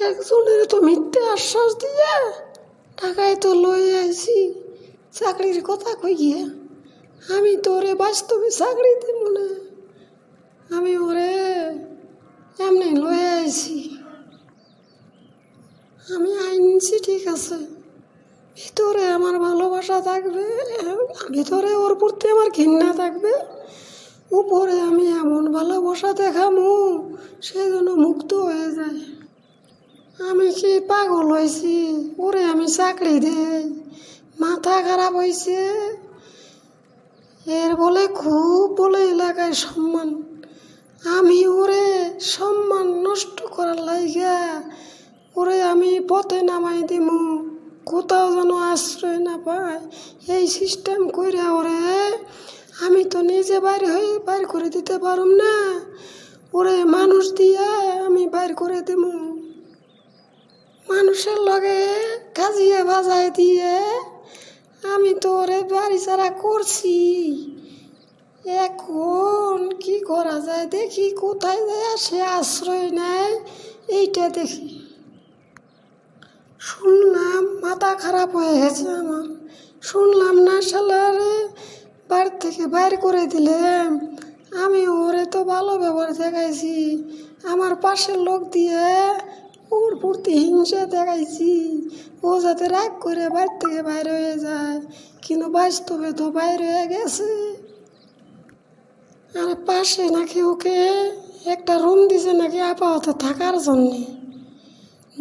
একজনের তো মিথ্যে আশ্বাস দিয়ে টাকায় তো লয়ে আইছি। চাকরির কথা কই গিয়ে? আমি তো ওরে বাস্তবে চাকরি দেব না। আমি ওরে এমনি লয়ে আইছি। আমি আইনছি ঠিক আছে। ভিতরে আমার ভালোবাসা থাকবে, ভিতরে ওর প্রতি আমার ঘৃণা থাকবে। উপরে আমি এমন ভালোবাসা দেখামু সেই জন্য মুক্ত হয়ে যায়। আমি কি পাগল হয়েছি, ওরে আমি চাকরি দেই, মাথা খারাপ হয়েছে। এর বলে খুব বলে এলাকায় সম্মান, আমি ওরে সম্মান নষ্ট করার লাইগা, ওরে আমি পথে নামাই দিমু, কোথাও যেন আশ্রয় না পায় এই সিস্টেম কইরা ওরে আমি তো নিজে বাইর হয়ে বাইর করে দিতে পারুম না, ওরে মানুষ দিয়া আমি বাইর করে দিমু। মানুষের লগে কাজিয়ে বাজায় দিয়ে আমি তো ওরে বাড়ি ছাড়া করছি। এখন কি করা যায়? দেখি কোথায় যায় সে আশ্রয় নেয়। এইটা দেখি। শুনলাম মাথা খারাপ হয়ে গেছে আমার। শুনলাম না সালারে বাড়ি থেকে বাইর করে দিলাম আমি ওরে তো ভালো ব্যবহার দেখাইছি। আমার পাশের লোক দিয়ে ওর প্রতি হিংসা দেখাইছি। ও যাতে রাগ করে বাড়ি থেকে বাইর হয়ে যায়, কিন্তু বাস্তবে তো বাইর হয়ে গেছে। আর পাশে নাকি ওকে একটা রুম দিছে নাকি আপাতত থাকার জন্যে।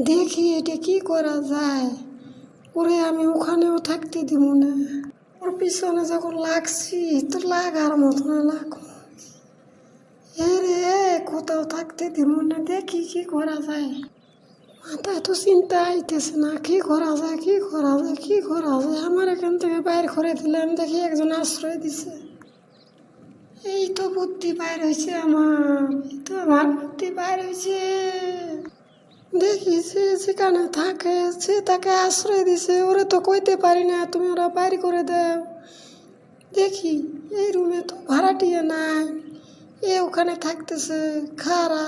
দেখি এটা কি করা যায়। ওরে আমি ওখানেও থাকতে দিব না। ওর পিছনে যখন লাগছি, তো লাগার মতো না লাগো এ রে, কোথাও থাকতে দিব না, দেখি কি করা যায়। মাথায় তো চিন্তা আইতেছে না, কি করা যায়, কি করা যায়, কি করা যায়? আমার এখান থেকে বাইর করে দিলাম দেখি একজন আশ্রয় দিছে। এই তো বুদ্ধি বাইর হয়েছে আমার তো আমার বুদ্ধি বাইর হয়েছে দেখি সে যেখানে থাকে সে তাকে আশ্রয় দিছে, ওরা তো কইতে পারি না, তুমি ওরা বাইর করে দাও। দেখি, এই রুমে তো ভাড়াটিয়া নাই, এ ওখানে থাকতেছে খারা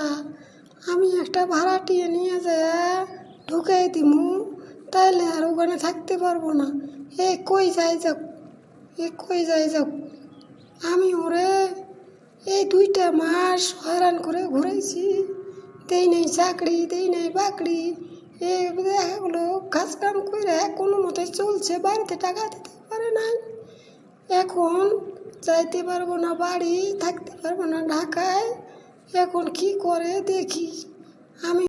আমি একটা ভাড়াটিয়ে নিয়ে যায় ঢুকাই দিমু, তাইলে আর ওখানে থাকতে পারব না। এ কই যাই যাক, এ কই যাই যাক। আমি ওরে এই দুইটা মাস হয়রান করে ঘুরেছি দেই নেই চাকরি, দেই নেই বাকরি। এ এগুলো কাজ কাম করে কোনো মতে চলছে, বাড়িতে টাকা দিতে পারে নাই। এখন যাইতে পারব না বাড়ি, থাকতে পারব না ঢাকায়। এখন কি করে দেখি? আমি